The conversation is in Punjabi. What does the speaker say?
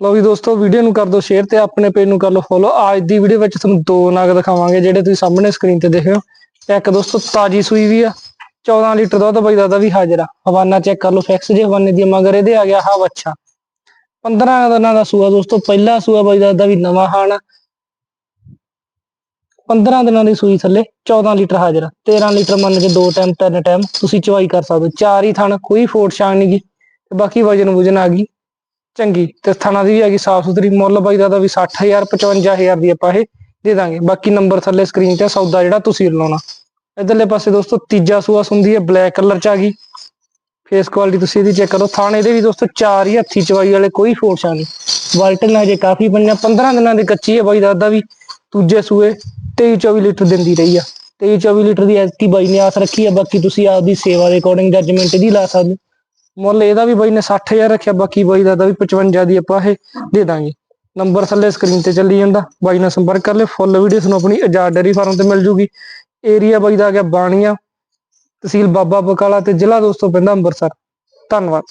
ਲਓ ਵੀ ਦੋਸਤੋ ਵੀਡੀਓ ਨੂੰ ਕਰ ਦਿਓ ਸ਼ੇਅਰ ਤੇ ਆਪਣੇ ਪੇਜ ਨੂੰ ਕਰ ਲਓ ਫੋਲੋ ਅੱਜ ਦੀ ਵੀਡੀਓ ਵਿੱਚ ਤੁਹਾਨੂੰ ਦੋ ਨਗ ਦਿਖਾਵਾਂਗੇ ਜਿਹੜੇ ਤੁਸੀਂ ਸਾਹਮਣੇ ਸਕਰੀਨ ਤੇ ਦੇਖ ਰਹੇ ਹੋ। ਇੱਕ ਦੋਸਤੋ ਤਾਜੀ ਸੂਈ ਵੀ ਆ 14 ਲੀਟਰ ਦੁੱਧ ਬਈ ਦਾ ਵੀ ਹਾਜ਼ਰ ਆ। ਹਵਾਨਾ ਚੈੱਕ ਕਰ ਲਓ ਫਿਕਸ ਜੇ, ਹਵਾਨੇ ਦੀ ਮਗਰ ਇਹਦੇ ਆ ਗਿਆ ਹਾ ਬੱਚਾ 15 ਦਿਨਾਂ ਦਾ ਸੂਆ ਦੋਸਤੋ, ਪਹਿਲਾ ਸੂਆ ਬਈ ਦਾ ਵੀ ਨਵਾਂ ਹਾਣ 15 ਦਿਨਾਂ ਦੀ ਸੂਈ ਥੱਲੇ 14 ਲੀਟਰ ਹਾਜ਼ਰ ਆ। 13 ਲੀਟਰ ਮੰਨ ਕੇ ਦੋ ਟਾਈਮ ਤਿੰਨ ਟਾਈਮ ਤੁਸੀਂ ਚਵਾਈ ਕਰ ਸਕਦੇ ਹੋ। ਚਾਰ ਹੀ ਥਣ, ਕੋਈ ਫੋਟ ਛਾਣ ਨਹੀਂ ਗੀ। ਤੇ ਬਾਕੀ ਵਜਨ ਵੁਜਨ ਆ ਗਈ। ਚੰਗੀ। ਤੇ ਥਾਣਾ ਦੀ ਵੀ ਹੈਗੀ ਸਾਫ਼ ਸੁਥਰੀ, ਮੁੱਲ ਬਾਈ ਦਾ ਤਾਂ ਵੀ 60000 55000 ਦੀ ਆਪਾਂ ਇਹ ਦੇ ਦਾਂਗੇ। ਬਾਕੀ ਨੰਬਰ ਥੱਲੇ ਸਕਰੀਨ ਤੇ ਸੌਦਾ ਜਿਹੜਾ ਤੁਸੀਂ ਲਾਉਣਾ। ਇਧਰਲੇ ਪਾਸੇ ਦੋਸਤੋ, ਤੀਜਾ ਸੂਆ ਸੁੰਦੀ ਹੈ ਬਲੈਕ ਕਲਰ ਚ ਆ ਗਈ। ਫੇਸ ਕੁਆਲਿਟੀ ਤੁਸੀਂ ਇਹਦੀ ਚੈੱਕ ਕਰੋ। ਥਾਣੇ ਦੇ ਵੀ ਦੋਸਤੋ, ਚਾਰ ਹੀ ਹੱਥੀ ਚਵਾਈ ਵਾਲੇ ਕੋਈ ਫੋਰਸ਼ਾ ਨਹੀਂ। ਵਾਲਟਨ ਹਜੇ ਕਾਫੀ ਪੰਜਾਂ 15 ਦਿਨਾਂ ਦੀ ਕੱਚੀ ਹੈ ਬਾਈ, ਦਾਦਾ ਵੀ। ਦੂਜੇ ਸੂਏ 23 24 ਲੀਟਰ ਦਿੰਦੀ ਰਹੀ ਆ। 23 24 ਲੀਟਰ ਦੀ ਐਸਟੀ ਬਾਈ ਨੇ ਆਸ ਰੱਖੀ ਆ, ਬਾਕੀ ਤੁਸੀਂ ਆਪਦੀ ਸੇਵਾ ਦੇ ਅਕੋਰਡਿੰਗ ਜੱਜਮੈਂਟ ਇਹਦੀ ਲਾ ਸਕਦੇ ਹੋ। ਮੁੱਲ ਇਹਦਾ ਵੀ ਬਾਈ ਨੇ 60000 ਰੱਖਿਆ, ਬਾਕੀ ਬਾਈ ਦਾ ਤਾਂ ਵੀ 55 ਦੀ ਆਪਾਂ ਇਹ ਦੇ ਦਾਂਗੇ। ਨੰਬਰ ਥੱਲੇ ਸਕਰੀਨ ਤੇ ਚੱਲੀ ਜਾਂਦਾ, ਬਾਈ ਨਾਲ ਸੰਪਰਕ ਕਰ ਲਿਓ ਫੁੱਲ ਵੀਡੀਓ ਤੁਹਾਨੂੰ ਆਪਣੀ ਆਜ਼ਾਦ ਡੇਰੀ ਫਾਰਮ ਤੇ ਮਿਲ ਜੂਗੀ। ਏਰੀਆ ਬਾਈ ਦਾ ਆ ਗਿਆ ਬਾਣੀਆਂ, ਤਹਿਸੀਲ ਬਾਬਾ ਬਕਾਲਾ ਤੇ ਜ਼ਿਲ੍ਹਾ ਦੋਸਤੋ ਪੈਂਦਾ ਅੰਮ੍ਰਿਤਸਰ। ਧੰਨਵਾਦ।